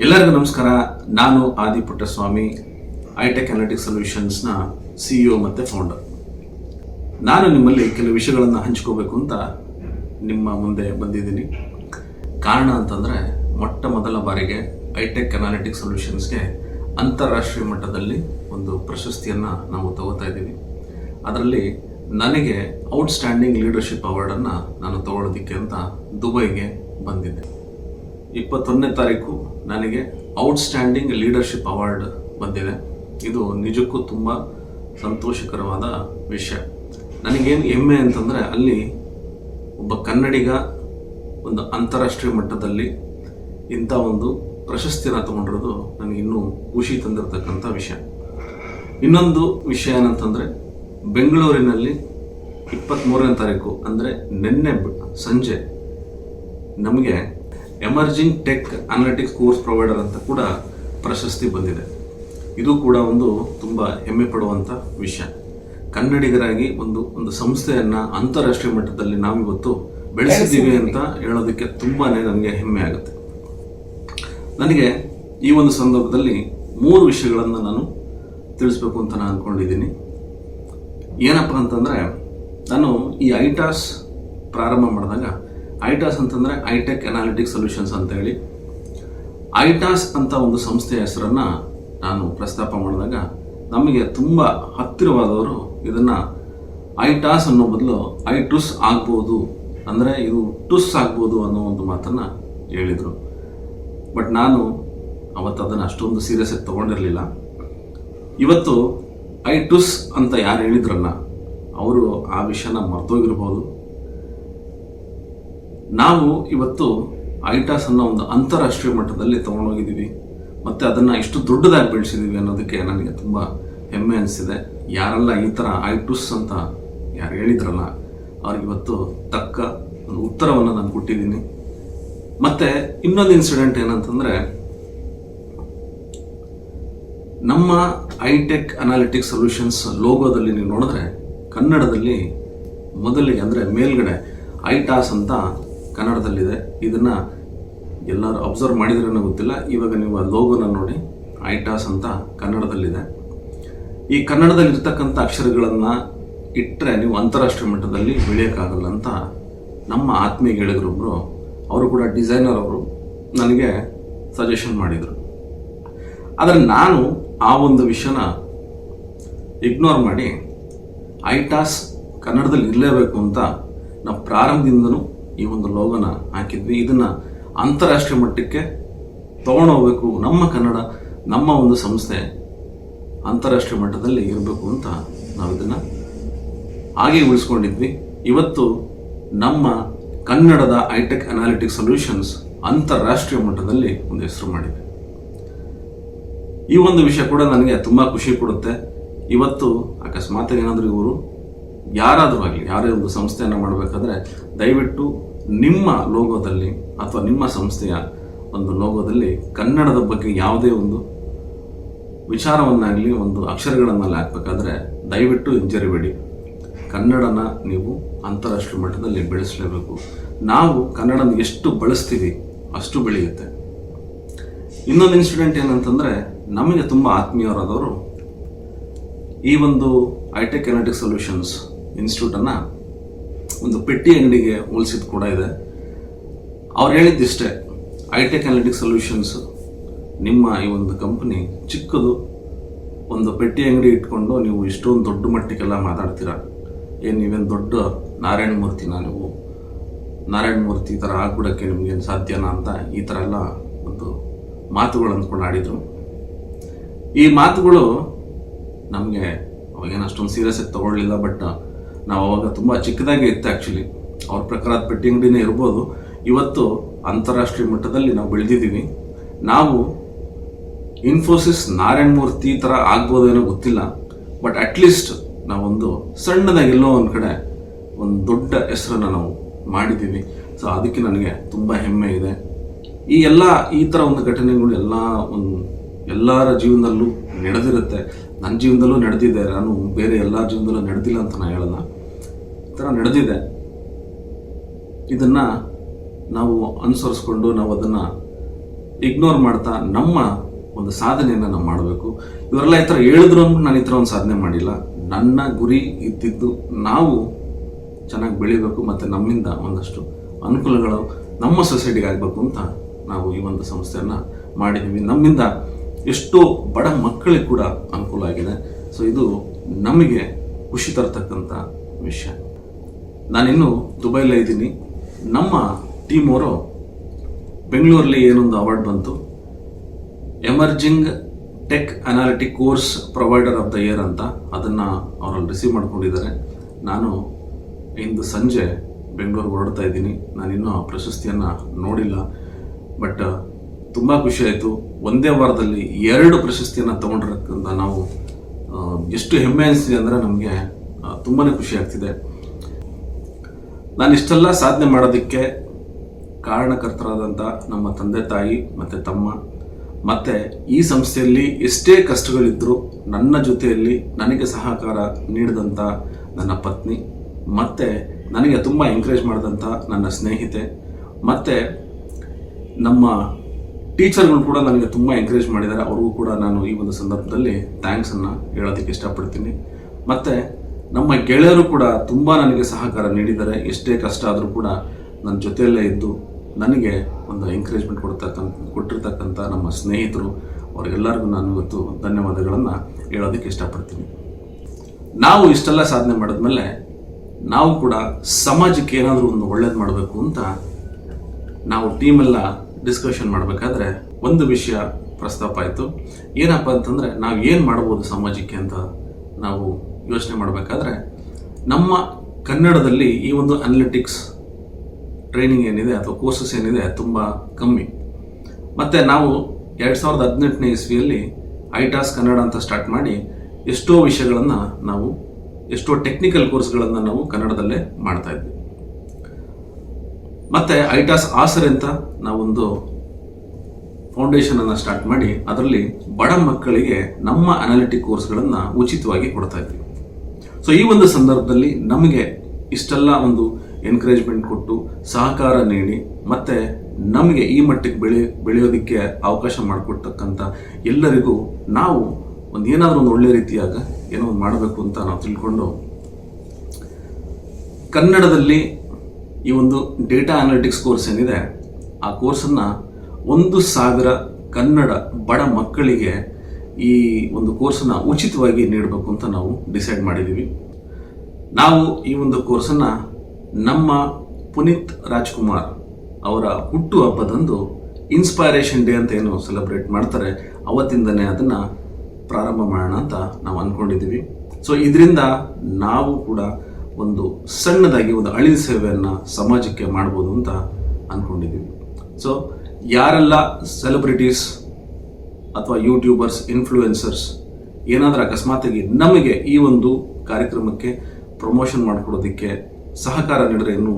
ಎಲ್ಲರಿಗೂ ನಮಸ್ಕಾರ. ನಾನು ಆದಿ ಪುಟ್ಟಸ್ವಾಮಿ ಐಟೆಕ್ ಅನಾಲಿಟಿಕ್ ಸೊಲ್ಯೂಷನ್ಸ್ನ ಸಿಇಒ ಮತ್ತು ಫೌಂಡರ್ ನಾನು ನಿಮ್ಮಲ್ಲಿ ಕೆಲವು ವಿಷಯಗಳನ್ನು ಹಂಚ್ಕೋಬೇಕು ಅಂತ ನಿಮ್ಮ ಮುಂದೆ ಬಂದಿದ್ದೀನಿ. ಕಾರಣ ಅಂತಂದರೆ, ಮೊಟ್ಟ ಮೊದಲ ಬಾರಿಗೆ ಐಟೆಕ್ ಅನಾಲಿಟಿಕ್ ಸೊಲ್ಯೂಷನ್ಸ್ಗೆ ಅಂತಾರಾಷ್ಟ್ರೀಯ ಮಟ್ಟದಲ್ಲಿ ಒಂದು ಪ್ರಶಸ್ತಿಯನ್ನು ನಾವು ತಗೋತಾ ಇದ್ದೀವಿ. ಅದರಲ್ಲಿ ನನಗೆ ಔಟ್ಸ್ಟ್ಯಾಂಡಿಂಗ್ ಲೀಡರ್ಶಿಪ್ ಅವಾರ್ಡನ್ನು ನಾನು ತಗೊಳ್ಳೋದಕ್ಕೆ ಅಂತ ದುಬೈಗೆ ಬಂದಿದ್ದೆ. ಇಪ್ಪತ್ತೊಂದನೇ ತಾರೀಕು ನನಗೆ ಔಟ್ಸ್ಟ್ಯಾಂಡಿಂಗ್ ಲೀಡರ್ಶಿಪ್ ಅವಾರ್ಡ್ ಬಂದಿದೆ. ಇದು ನಿಜಕ್ಕೂ ತುಂಬ ಸಂತೋಷಕರವಾದ ವಿಷಯ. ನನಗೇನು ಹೆಮ್ಮೆ ಅಂತಂದರೆ ಅಲ್ಲಿ ಒಬ್ಬ ಕನ್ನಡಿಗ ಒಂದು ಅಂತಾರಾಷ್ಟ್ರೀಯ ಮಟ್ಟದಲ್ಲಿ ಇಂಥ ಒಂದು ಪ್ರಶಸ್ತಿಯನ್ನು ತಗೊಂಡಿರೋದು ನನಗೆ ಇನ್ನೂ ಖುಷಿ ತಂದಿರತಕ್ಕಂಥ ವಿಷಯ. ಇನ್ನೊಂದು ವಿಷಯ ಏನಂತಂದರೆ ಬೆಂಗಳೂರಿನಲ್ಲಿ ಇಪ್ಪತ್ತ್ಮೂರನೇ ತಾರೀಕು ಅಂದರೆ ನಿನ್ನೆ ಸಂಜೆ ನಮಗೆ emerging tech analytics course provider ಅಂತ ಕೂಡ ಪ್ರಶಸ್ತಿ ಬಂದಿದೆ. ಇದು ಕೂಡ ಒಂದು ತುಂಬ ಹೆಮ್ಮೆ ಪಡುವಂಥ ವಿಷಯ. ಕನ್ನಡಿಗರಾಗಿ ಒಂದು ಒಂದು ಸಂಸ್ಥೆಯನ್ನು ಅಂತಾರಾಷ್ಟ್ರೀಯ ಮಟ್ಟದಲ್ಲಿ ನಾವಿವತ್ತು ಬೆಳೆಸಿದ್ದೀವಿ ಅಂತ ಹೇಳೋದಕ್ಕೆ ತುಂಬಾ ನನಗೆ ಹೆಮ್ಮೆ ಆಗುತ್ತೆ. ನನಗೆ ಈ ಒಂದು ಸಂದರ್ಭದಲ್ಲಿ ಮೂರು ವಿಷಯಗಳನ್ನು ನಾನು ತಿಳಿಸ್ಬೇಕು ಅಂತ ನಾನು ಅಂದ್ಕೊಂಡಿದ್ದೀನಿ ಏನಪ್ಪ ಅಂತಂದರೆ ನಾನು ಈ ಐಟಾಸ್ ಪ್ರಾರಂಭ ಮಾಡಿದಾಗ ಐಟಾಸ್ ಅಂತಂದರೆ ಐಟೆಕ್ ಅನಾಲಿಟಿಕ್ ಸೊಲ್ಯೂಷನ್ಸ್ ಅಂತ ಹೇಳಿ ಐಟಾಸ್ ಅಂತ ಒಂದು ಸಂಸ್ಥೆಯ ಹೆಸರನ್ನು ನಾನು ಪ್ರಸ್ತಾಪ ಮಾಡಿದಾಗ ನಮಗೆ ತುಂಬ ಹತ್ತಿರವಾದವರು ಇದನ್ನು ಐಟಾಸ್ ಅನ್ನೋ ಬದಲು ಐ ಟುಸ್ ಆಗ್ಬೋದು ಅಂದರೆ ಇದು ಟುಸ್ ಆಗ್ಬೋದು ಅನ್ನೋ ಒಂದು ಮಾತನ್ನು ಹೇಳಿದರು. ಬಟ್ ನಾನು ಅವತ್ತು ಅದನ್ನು ಅಷ್ಟೊಂದು ಸೀರಿಯಸ್ ಆಗಿ ತೊಗೊಂಡಿರಲಿಲ್ಲ. ಇವತ್ತು ಐ ಟುಸ್ ಅಂತ ಯಾರು ಹೇಳಿದ್ರಲ್ಲ ಅವರು ಆ ವಿಷಯನ ಮರ್ತೋಗಿರ್ಬೋದು ನಾವು ಇವತ್ತು ಐಟಾಸ್ ಅನ್ನೋ ಒಂದು ಅಂತಾರಾಷ್ಟ್ರೀಯ ಮಟ್ಟದಲ್ಲಿ ತಗೊಂಡೋಗಿದ್ದೀವಿ. ಮತ್ತು ಅದನ್ನು ಇಷ್ಟು ದೊಡ್ಡದಾಗಿ ಬೆಳೆಸಿದ್ದೀವಿ ಅನ್ನೋದಕ್ಕೆ ನನಗೆ ತುಂಬ ಹೆಮ್ಮೆ ಅನಿಸಿದೆ. ಯಾರೆಲ್ಲ ಈ ಥರ ಐಟುಸ್ ಅಂತ ಯಾರು ಹೇಳಿದ್ರಲ್ಲ, ಅವ್ರಿಗೆ ಇವತ್ತು ತಕ್ಕ ಒಂದು ಉತ್ತರವನ್ನು ನಾನು ಕೊಟ್ಟಿದ್ದೀನಿ. ಮತ್ತು ಇನ್ನೊಂದು ಇನ್ಸಿಡೆಂಟ್ ಏನಂತಂದರೆ, ನಮ್ಮ ಐಟೆಕ್ ಅನಾಲಿಟಿಕ್ ಸೊಲ್ಯೂಷನ್ಸ್ ಲೋಗೋದಲ್ಲಿ ನೀವು ನೋಡಿದ್ರೆ ಕನ್ನಡದಲ್ಲಿ ಮೊದಲಿಗೆ ಅಂದರೆ ಮೇಲ್ಗಡೆ ಐಟಾಸ್ ಅಂತ ಕನ್ನಡದಲ್ಲಿದೆ. ಇದನ್ನು ಎಲ್ಲರೂ ಅಬ್ಸರ್ವ್ ಮಾಡಿದ್ರೇನೋ ಗೊತ್ತಿಲ್ಲ. ಇವಾಗ ನೀವು ಆ ಲೋಗೋನ ನೋಡಿ ಐಟಾಸ್ ಅಂತ ಕನ್ನಡದಲ್ಲಿದೆ. ಈ ಕನ್ನಡದಲ್ಲಿ ಇರ್ತಕ್ಕಂಥ ಅಕ್ಷರಗಳನ್ನು ಇಟ್ಟರೆ ನೀವು ಅಂತಾರಾಷ್ಟ್ರೀಯ ಮಟ್ಟದಲ್ಲಿ ಬೆಳೆಯೋಕ್ಕಾಗಲ್ಲ ಅಂತ ನಮ್ಮ ಆತ್ಮೀಯ ಗೆಳೆಯರೊಬ್ಬರು ಅವರು ಕೂಡ ಡಿಸೈನರ್ ಅವರು ನನಗೆ ಸಜೆಷನ್ ಮಾಡಿದರು. ಆದರೆ ನಾನು ಆ ಒಂದು ವಿಷಯನ ಇಗ್ನೋರ್ ಮಾಡಿ ಐಟಾಸ್ ಕನ್ನಡದಲ್ಲಿ ಇರಲೇಬೇಕು ಅಂತ ನಾವು ಪ್ರಾರಂಭದಿಂದನೂ ಈ ಒಂದು ಲೋಗನ ಹಾಕಿದ್ವಿ. ಇದನ್ನು ಅಂತಾರಾಷ್ಟ್ರೀಯ ಮಟ್ಟಕ್ಕೆ ತೊಗೊಂಡೋಗ್ಬೇಕು ನಮ್ಮ ಕನ್ನಡ, ನಮ್ಮ ಒಂದು ಸಂಸ್ಥೆ ಅಂತಾರಾಷ್ಟ್ರೀಯ ಮಟ್ಟದಲ್ಲಿ ಇರಬೇಕು ಅಂತ ನಾವು ಇದನ್ನು ಹಾಗೆ ಉಳಿಸ್ಕೊಂಡಿದ್ವಿ. ಇವತ್ತು ನಮ್ಮ ಕನ್ನಡದ ಐಟೆಕ್ ಅನಾಲಿಟಿಕ್ ಸೊಲ್ಯೂಷನ್ಸ್ ಅಂತಾರಾಷ್ಟ್ರೀಯ ಮಟ್ಟದಲ್ಲಿ ಒಂದು ಹೆಸರು ಮಾಡಿದೆ. ಈ ಒಂದು ವಿಷಯ ಕೂಡ ನನಗೆ ತುಂಬ ಖುಷಿ ಕೊಡುತ್ತೆ. ಇವತ್ತು ಅಕಸ್ಮಾತ್ ಏನಾದರೂ ಇವರು ಯಾರಾದರೂ ಆಗಲಿ, ಯಾರೇ ಒಂದು ಸಂಸ್ಥೆಯನ್ನು ಮಾಡಬೇಕಾದ್ರೆ ದಯವಿಟ್ಟು ನಿಮ್ಮ ಲೋಗೋದಲ್ಲಿ ಅಥವಾ ನಿಮ್ಮ ಸಂಸ್ಥೆಯ ಒಂದು ಲೋಗೋದಲ್ಲಿ ಕನ್ನಡದ ಬಗ್ಗೆ ಯಾವುದೇ ಒಂದು ವಿಚಾರವನ್ನಾಗಲಿ, ಒಂದು ಅಕ್ಷರಗಳನ್ನಲ್ಲಿ ಹಾಕಬೇಕಾದ್ರೆ ದಯವಿಟ್ಟು ಹಿಂಜರಿಬೇಡಿ. ಕನ್ನಡನ ನೀವು ಅಂತಾರಾಷ್ಟ್ರೀಯ ಮಟ್ಟದಲ್ಲಿ ಬೆಳೆಸಲೇಬೇಕು. ನಾವು ಕನ್ನಡನ ಎಷ್ಟು ಬಳಸ್ತೀವಿ ಅಷ್ಟು ಬೆಳೆಯುತ್ತೆ. ಇನ್ನೊಂದು ಇನ್ಸಿಡೆಂಟ್ ಏನಂತಂದರೆ, ನಮಗೆ ತುಂಬ ಆತ್ಮೀಯರಾದವರು ಈ ಒಂದು ಐಟೆಕ್ ಎನಾಟಿಕ್ ಸೊಲ್ಯೂಷನ್ಸ್ ಇನ್ಸ್ಟಿಟ್ಯೂಟನ್ನು ಒಂದು ಪೆಟ್ಟಿ ಅಂಗಡಿಗೆ ಹೋಲಿಸಿದ್ದು ಕೂಡ ಇದೆ. ಅವ್ರು ಹೇಳಿದ್ದಿಷ್ಟೇ ಐಟೆಕ್ ಅನಾಲಿಟಿಕ್ ಸೊಲ್ಯೂಷನ್ಸ್ ನಿಮ್ಮ ಈ ಒಂದು ಕಂಪನಿ ಚಿಕ್ಕದು, ಒಂದು ಪೆಟ್ಟಿ ಅಂಗಡಿ ಇಟ್ಕೊಂಡು ನೀವು ಇಷ್ಟೊಂದು ದೊಡ್ಡ ಮಟ್ಟಿಗೆಲ್ಲ ಮಾತಾಡ್ತೀರಾ? ಏನು ನೀವೇನು ದೊಡ್ಡ ನಾರಾಯಣ ಮೂರ್ತಿನ ನೀವು? ನಾರಾಯಣ ಮೂರ್ತಿ ಈ ಥರ ಆಗ್ಬಿಡೋಕ್ಕೆ ನಿಮಗೇನು ಸಾಧ್ಯನಾ ಅಂತ ಈ ಥರ ಎಲ್ಲ ಒಂದು ಮಾತುಗಳು ಅಂದ್ಕೊಂಡು ಆಡಿದರು. ಈ ಮಾತುಗಳು ನಮಗೆ ಅವಾಗೇನು ಅಷ್ಟೊಂದು ಸೀರಿಯಸ್ ಆಗಿ ತೊಗೊಳ್ಳಿಲ್ಲ ಬಟ್ ನಾವು ಅವಾಗ ತುಂಬ ಚಿಕ್ಕದಾಗೆ ಇತ್ತು ಆ್ಯಕ್ಚುಲಿ ಅವ್ರ ಪ್ರಕಾರ ಪೆಟ್ಟಿ ಅಂಗಡಿನೇ ಇರ್ಬೋದು. ಇವತ್ತು ಅಂತಾರಾಷ್ಟ್ರೀಯ ಮಟ್ಟದಲ್ಲಿ ನಾವು ಬೆಳೆದಿದ್ದೀವಿ. ನಾವು ಇನ್ಫೋಸಿಸ್ ನಾರಾಯಣ ಮೂರ್ತಿ ಥರ ಆಗ್ಬೋದೇನೋ ಗೊತ್ತಿಲ್ಲ. ಬಟ್ ಅಟ್ಲೀಸ್ಟ್ ನಾವೊಂದು ಸಣ್ಣದಾಗಿ ಎಲ್ಲೋ ಒಂದು ಕಡೆ ಒಂದು ದೊಡ್ಡ ಹೆಸರನ್ನು ನಾವು ಮಾಡಿದ್ದೀವಿ. ಸೊ ಅದಕ್ಕೆ ನನಗೆ ತುಂಬ ಹೆಮ್ಮೆ ಇದೆ. ಈ ಎಲ್ಲ, ಈ ಥರ ಒಂದು ಘಟನೆಗಳು ಎಲ್ಲ ಒಂದು ಎಲ್ಲರ ಜೀವನದಲ್ಲೂ ನಡೆದಿರುತ್ತೆ. ನನ್ನ ಜೀವನದಲ್ಲೂ ನಡೆದಿದೆ. ನಾನು ಬೇರೆ ಎಲ್ಲರ ಜೀವನದಲ್ಲೂ ನಡೆದಿಲ್ಲ ಅಂತ ನಾನು ಹೇಳಲ್ಲ. ಥರ ನಡೆದಿದೆ. ಇದನ್ನು ನಾವು ಅನುಸರಿಸ್ಕೊಂಡು ನಾವು ಅದನ್ನು ಇಗ್ನೋರ್ ಮಾಡ್ತಾ ನಮ್ಮ ಒಂದು ಸಾಧನೆಯನ್ನು ನಾವು ಮಾಡಬೇಕು. ಇವರೆಲ್ಲ ಈ ಥರ ಹೇಳಿದ್ರು ಅಂದ್ಬಿಟ್ಟು ನಾನು ಈ ಥರ ಒಂದು ಸಾಧನೆ ಮಾಡಿಲ್ಲ. ನನ್ನ ಗುರಿ ಇದ್ದಿದ್ದು ನಾವು ಚೆನ್ನಾಗಿ ಬೆಳಿಬೇಕು ಮತ್ತು ನಮ್ಮಿಂದ ಒಂದಷ್ಟು ಅನುಕೂಲಗಳು ನಮ್ಮ ಸೊಸೈಟಿಗೆ ಆಗಬೇಕು ಅಂತ ನಾವು ಈ ಒಂದು ಸಂಸ್ಥೆಯನ್ನು ಮಾಡಿದ್ದೀವಿ. ನಮ್ಮಿಂದ ಎಷ್ಟೋ ಬಡ ಮಕ್ಕಳಿಗೆ ಕೂಡ ಅನುಕೂಲ ಆಗಿದೆ. ಸೊ ಇದು ನಮಗೆ ಖುಷಿ ತರತಕ್ಕಂಥ ವಿಷಯ. ನಾನಿನ್ನು ದುಬೈಲೇ ಇದ್ದೀನಿ. ನಮ್ಮ ಟೀಮ್ ಅವರು ಬೆಂಗಳೂರಲ್ಲಿ ಏನೊಂದು ಅವಾರ್ಡ್ ಬಂತು. Emerging tech analytic course provider of the year ಅಂತ ಅದನ್ನು ಅವರಲ್ಲಿ ರಿಸೀವ್ ಮಾಡ್ಕೊಂಡಿದ್ದಾರೆ. ನಾನು ಇಂದು ಸಂಜೆ ಬೆಂಗಳೂರಿಗೆ ಹೊರಡ್ತಾ ಇದ್ದೀನಿ. ನಾನಿನ್ನೂ ಆ ಪ್ರಶಸ್ತಿಯನ್ನು ನೋಡಿಲ್ಲ. ಬಟ್ ತುಂಬ ಖುಷಿಯಾಯಿತು ಒಂದೇ ವಾರದಲ್ಲಿ ಎರಡು ಪ್ರಶಸ್ತಿಯನ್ನು ತಗೊಂಡಿರಕ್ಕಂತ ನಾವು ಎಷ್ಟು ಹೆಮ್ಮೆ ಅನಿಸ್ತಿದೆ ಅಂದರೆ ನಮಗೆ ತುಂಬಾ ಖುಷಿ ಆಗ್ತಿದೆ. ನಾನು ಇಷ್ಟೆಲ್ಲ ಸಾಧನೆ ಮಾಡೋದಕ್ಕೆ ಕಾರಣಕರ್ತರಾದಂಥ ನಮ್ಮ ತಂದೆ ತಾಯಿ, ಮತ್ತು ತಮ್ಮ, ಮತ್ತು ಈ ಸಂಸ್ಥೆಯಲ್ಲಿ ಎಷ್ಟೇ ಕಷ್ಟಗಳಿದ್ದರೂ ನನ್ನ ಜೊತೆಯಲ್ಲಿ ನನಗೆ ಸಹಕಾರ ನೀಡಿದಂಥ ನನ್ನ ಪತ್ನಿ, ಮತ್ತು ನನಗೆ ತುಂಬ ಎಂಕರೇಜ್ ಮಾಡಿದಂಥ ನನ್ನ ಸ್ನೇಹಿತೆ, ಮತ್ತು ನಮ್ಮ ಟೀಚರ್ಗಳು ಕೂಡ ನನಗೆ ತುಂಬ ಎಂಕರೇಜ್ ಮಾಡಿದ್ದಾರೆ. ಅವ್ರಿಗೂ ಕೂಡ ನಾನು ಈ ಒಂದು ಸಂದರ್ಭದಲ್ಲಿ ಥ್ಯಾಂಕ್ಸನ್ನು ಹೇಳೋದಕ್ಕೆ ಇಷ್ಟಪಡ್ತೀನಿ. ಮತ್ತು ನಮ್ಮ ಗೆಳೆಯರು ಕೂಡ ತುಂಬ ನನಗೆ ಸಹಕಾರ ನೀಡಿದ್ದಾರೆ. ಎಷ್ಟೇ ಕಷ್ಟ ಆದರೂ ಕೂಡ ನನ್ನ ಜೊತೆಯಲ್ಲೇ ಇದ್ದು ನನಗೆ ಒಂದು ಎಂಕರೇಜ್ಮೆಂಟ್ ಕೊಡ್ತಕ್ಕಂಥ, ಕೊಟ್ಟಿರ್ತಕ್ಕಂಥ ನಮ್ಮ ಸ್ನೇಹಿತರು, ಅವರೆಲ್ಲರಿಗೂ ನಾನು ಇವತ್ತು ಧನ್ಯವಾದಗಳನ್ನು ಹೇಳೋದಕ್ಕೆ ಇಷ್ಟಪಡ್ತೀನಿ. ನಾವು ಇಷ್ಟೆಲ್ಲ ಸಾಧನೆ ಮಾಡಿದ್ಮೇಲೆ ನಾವು ಕೂಡ ಸಮಾಜಕ್ಕೆ ಏನಾದರೂ ಒಂದು ಒಳ್ಳೇದು ಮಾಡಬೇಕು ಅಂತ ನಾವು ಟೀಮೆಲ್ಲ ಡಿಸ್ಕಷನ್ ಮಾಡಬೇಕಾದ್ರೆ ಒಂದು ವಿಷಯ ಪ್ರಸ್ತಾಪ ಆಯಿತು. ಏನಪ್ಪ ಅಂತಂದರೆ ನಾವು ಏನು ಮಾಡ್ಬೋದು ಸಮಾಜಕ್ಕೆ ಅಂತ ನಾವು ಯೋಚನೆ ಮಾಡಬೇಕಾದ್ರೆ ನಮ್ಮ ಕನ್ನಡದಲ್ಲಿ ಈ ಒಂದು ಅನಲಿಟಿಕ್ಸ್ ಟ್ರೈನಿಂಗ್ ಏನಿದೆ ಅಥವಾ ಕೋರ್ಸಸ್ ಏನಿದೆ ತುಂಬ ಕಮ್ಮಿ. ಮತ್ತು ನಾವು ಎರಡು ಸಾವಿರದ ಹದಿನೆಂಟನೇ ಇಸ್ವಿಯಲ್ಲಿ ಐಟಾಸ್ ಕನ್ನಡ ಅಂತ ಸ್ಟಾರ್ಟ್ ಮಾಡಿ ಎಷ್ಟೋ ವಿಷಯಗಳನ್ನು ನಾವು, ಎಷ್ಟೋ ಟೆಕ್ನಿಕಲ್ ಕೋರ್ಸ್ಗಳನ್ನು ನಾವು ಕನ್ನಡದಲ್ಲೇ ಮಾಡ್ತಾ ಇದ್ವಿ. ಮತ್ತೆ ಐಟಾಸ್ ಆಸರೆ ಅಂತ ನಾವೊಂದು ಫೌಂಡೇಶನ್ ಅನ್ನು ಸ್ಟಾರ್ಟ್ ಮಾಡಿ ಅದರಲ್ಲಿ ಬಡ ಮಕ್ಕಳಿಗೆ ನಮ್ಮ ಅನಾಲಿಟಿಕ್ ಕೋರ್ಸ್ಗಳನ್ನು ಉಚಿತವಾಗಿ ಕೊಡ್ತಾ ಇದ್ವಿ. ಸೊ ಈ ಒಂದು ಸಂದರ್ಭದಲ್ಲಿ ನಮಗೆ ಇಷ್ಟೆಲ್ಲ ಒಂದು ಎನ್ಕರೇಜ್ಮೆಂಟ್ ಕೊಟ್ಟು ಸಹಕಾರ ನೀಡಿ, ಮತ್ತೆ ನಮಗೆ ಈ ಮಟ್ಟಿಗೆ ಬೆಳೆ, ಬೆಳೆಯೋದಕ್ಕೆ ಅವಕಾಶ ಮಾಡಿಕೊಡ್ತಕ್ಕಂಥ ಎಲ್ಲರಿಗೂ ನಾವು ಒಂದು ಏನಾದರೂ ಒಂದು ಒಳ್ಳೆ ರೀತಿಯಾಗ ಏನೋ ಒಂದು ಮಾಡಬೇಕು ಅಂತ ನಾವು ತಿಳ್ಕೊಂಡು, ಕನ್ನಡದಲ್ಲಿ ಈ ಒಂದು ಡೇಟಾ ಅನಾಲಿಟಿಕ್ಸ್ ಕೋರ್ಸ್ ಏನಿದೆ, ಆ ಕೋರ್ಸನ್ನು ಒಂದು ಸಾವಿರ ಕನ್ನಡ ಬಡ ಮಕ್ಕಳಿಗೆ ಈ ಒಂದು ಕೋರ್ಸನ್ನು ಉಚಿತವಾಗಿ ನೀಡಬೇಕು ಅಂತ ನಾವು ಡಿಸೈಡ್ ಮಾಡಿದ್ದೀವಿ ನಾವು ಈ ಒಂದು ಕೋರ್ಸನ್ನು ನಮ್ಮ ಪುನೀತ್ ರಾಜ್ಕುಮಾರ್ ಅವರ ಹುಟ್ಟು ಹಬ್ಬದಂದು ಇನ್ಸ್ಪೈರೇಷನ್ ಡೇ ಅಂತ ಏನು ಸೆಲೆಬ್ರೇಟ್ ಮಾಡ್ತಾರೆ, ಅವತ್ತಿಂದನೇ ಅದನ್ನು ಪ್ರಾರಂಭ ಮಾಡೋಣ ಅಂತ ನಾವು ಅಂದ್ಕೊಂಡಿದ್ದೀವಿ ಸೊ ಇದರಿಂದ ನಾವು ಕೂಡ ಒಂದು ಸಣ್ಣದಾಗಿ ಒಂದು ಅಳಿದ ಸೇವೆಯನ್ನು ಸಮಾಜಕ್ಕೆ ಮಾಡ್ಬೋದು ಅಂತ ಅಂದ್ಕೊಂಡಿದ್ದೀವಿ ಸೊ ಯಾರೆಲ್ಲ ಸೆಲೆಬ್ರಿಟೀಸ್ ಅಥವಾ ಯೂಟ್ಯೂಬರ್ಸ್ ಇನ್ಫ್ಲೂಯೆನ್ಸರ್ಸ್ ಏನಾದರೂ ಅಕಸ್ಮಾತಾಗಿ ನಮಗೆ ಈ ಒಂದು ಕಾರ್ಯಕ್ರಮಕ್ಕೆ ಪ್ರಮೋಷನ್ ಮಾಡಿಕೊಡೋದಕ್ಕೆ ಸಹಕಾರ ನೀಡಿದ್ರೆ ಇನ್ನೂ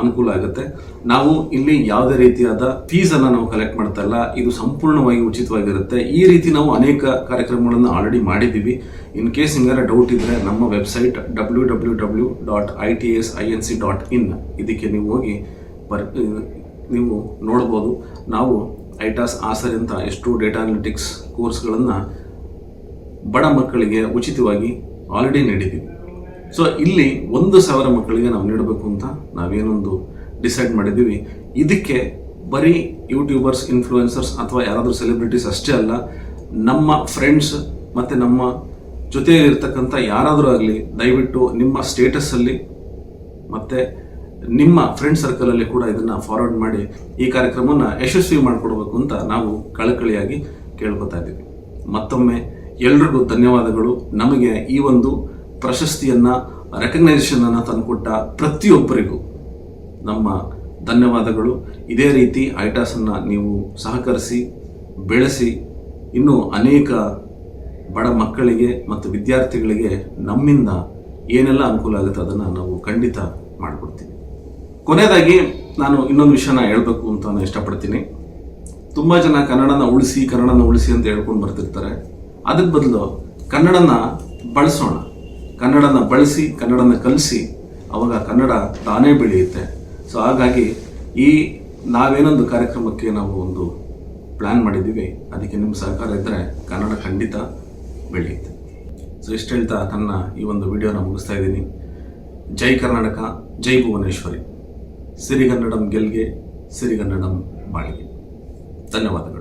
ಅನುಕೂಲ ಆಗುತ್ತೆ. ನಾವು ಇಲ್ಲಿ ಯಾವುದೇ ರೀತಿಯಾದ ಫೀಸನ್ನು ನಾವು ಕಲೆಕ್ಟ್ ಮಾಡ್ತಾ ಇಲ್ಲ. ಇದು ಸಂಪೂರ್ಣವಾಗಿ ಉಚಿತವಾಗಿರುತ್ತೆ. ಈ ರೀತಿ ನಾವು ಅನೇಕ ಕಾರ್ಯಕ್ರಮಗಳನ್ನು ಆಲ್ರೆಡಿ ಮಾಡಿದ್ದೀವಿ. ಇನ್ ಕೇಸ್ ಹಿಂಗಾರ ಡೌಟ್ ಇದ್ರೆ ನಮ್ಮ website W W W dot I T S I N C dot in ಇದಕ್ಕೆ ನೀವು ಹೋಗಿ ನೀವು ನೋಡ್ಬೋದು. ನಾವು ಐಟಾಸ್ ಆಸರ್ ಅಂತ ಎಷ್ಟು ಡೇಟಾ ಅನಾಲಿಟಿಕ್ಸ್ ಕೋರ್ಸ್ಗಳನ್ನು ಬಡ ಮಕ್ಕಳಿಗೆ ಉಚಿತವಾಗಿ ಆಲ್ರೆಡಿ ನೀಡಿದ್ದೀವಿ. ಸೊ ಇಲ್ಲಿ ಒಂದು ಸಾವಿರ ಮಕ್ಕಳಿಗೆ ನಾವು ನೀಡಬೇಕು ಅಂತ ನಾವೇನೊಂದು ಡಿಸೈಡ್ ಮಾಡಿದ್ದೀವಿ. ಇದಕ್ಕೆ ಬರೀ ಯೂಟ್ಯೂಬರ್ಸ್, ಇನ್ಫ್ಲೂಯೆನ್ಸರ್ಸ್ ಅಥವಾ ಯಾರಾದರೂ ಸೆಲೆಬ್ರಿಟೀಸ್ ಅಷ್ಟೇ ಅಲ್ಲ, ನಮ್ಮ ಫ್ರೆಂಡ್ಸ್ ಮತ್ತು ನಮ್ಮ ಜೊತೆಯಲ್ಲಿರ್ತಕ್ಕಂಥ ಯಾರಾದರೂ ಆಗಲಿ, ದಯವಿಟ್ಟು ನಿಮ್ಮ ಸ್ಟೇಟಸ್ಸಲ್ಲಿ ಮತ್ತು ನಿಮ್ಮ ಫ್ರೆಂಡ್ ಸರ್ಕಲಲ್ಲಿ ಕೂಡ ಇದನ್ನು ಫಾರ್ವರ್ಡ್ ಮಾಡಿ ಈ ಕಾರ್ಯಕ್ರಮವನ್ನು ಯಶಸ್ವಿ ಮಾಡಿಕೊಡ್ಬೇಕು ಅಂತ ನಾವು ಕಳಕಳಿಯಾಗಿ ಕೇಳ್ಕೊತಾ ಇದ್ದೀವಿ. ಮತ್ತೊಮ್ಮೆ ಎಲ್ರಿಗೂ ಧನ್ಯವಾದಗಳು. ನಮಗೆ ಈ ಒಂದು ಪ್ರಶಸ್ತಿಯನ್ನು ರೆಕಗ್ನೈಸೇಷನನ್ನು ತಂದುಕೊಟ್ಟ ಪ್ರತಿಯೊಬ್ಬರಿಗೂ ನಮ್ಮ ಧನ್ಯವಾದಗಳು. ಇದೇ ರೀತಿ ಐಟಾಸನ್ನು ನೀವು ಸಹಕರಿಸಿ, ಬೆಳೆಸಿ, ಇನ್ನೂ ಅನೇಕ ಬಡ ಮಕ್ಕಳಿಗೆ ಮತ್ತು ವಿದ್ಯಾರ್ಥಿಗಳಿಗೆ ನಮ್ಮಿಂದ ಏನೆಲ್ಲ ಅನುಕೂಲ ಆಗುತ್ತೆ ಅದನ್ನು ನಾವು ಖಂಡಿತ ಮಾಡಿಕೊಡ್ತೀವಿ. ಕೊನೆಯದಾಗಿ ನಾನು ಇನ್ನೊಂದು ವಿಷಯನ ಹೇಳಬೇಕು ಅಂತ ನಾನು ಇಷ್ಟಪಡ್ತೀನಿ. ತುಂಬ ಜನ ಕನ್ನಡನ ಉಳಿಸಿ ಕನ್ನಡನ ಉಳಿಸಿ ಅಂತ ಹೇಳ್ಕೊಂಡು ಬರ್ತಿರ್ತಾರೆ. ಅದಕ್ಕೆ ಬದಲು ಕನ್ನಡನ ಬಳಸೋಣ. ಕನ್ನಡನ ಬಳಸಿ, ಕನ್ನಡನ ಕಲಿಸಿ, ಅವಾಗ ಕನ್ನಡ ತಾನೇ ಬೆಳೆಯುತ್ತೆ. ಸೊ ಹಾಗಾಗಿ ಈ ನಾವೇನೊಂದು ಕಾರ್ಯಕ್ರಮಕ್ಕೆ ನಾವು ಒಂದು ಪ್ಲ್ಯಾನ್ ಮಾಡಿದ್ದೀವಿ. ಅದಕ್ಕೆ ನಿಮ್ಮ ಸಹಕಾರ ಇದ್ದರೆ ಕನ್ನಡ ಖಂಡಿತ ಬೆಳೆಯುತ್ತೆ. ಸೊ ಇಷ್ಟು ಹೇಳ್ತಾ ನನ್ನ ಈ ಒಂದು ವಿಡಿಯೋನ ಮುಗಿಸ್ತಾ ಇದ್ದೀನಿ. ಜೈ ಕರ್ನಾಟಕ, ಜೈ ಭುವನೇಶ್ವರಿ. ಸಿರಿಗನ್ನಡಂ ಗೆಲ್ಗೆ ಸಿರಿಗನ್ನಡಂ ಬಾಳಿಗೆ. ಧನ್ಯವಾದಗಳು.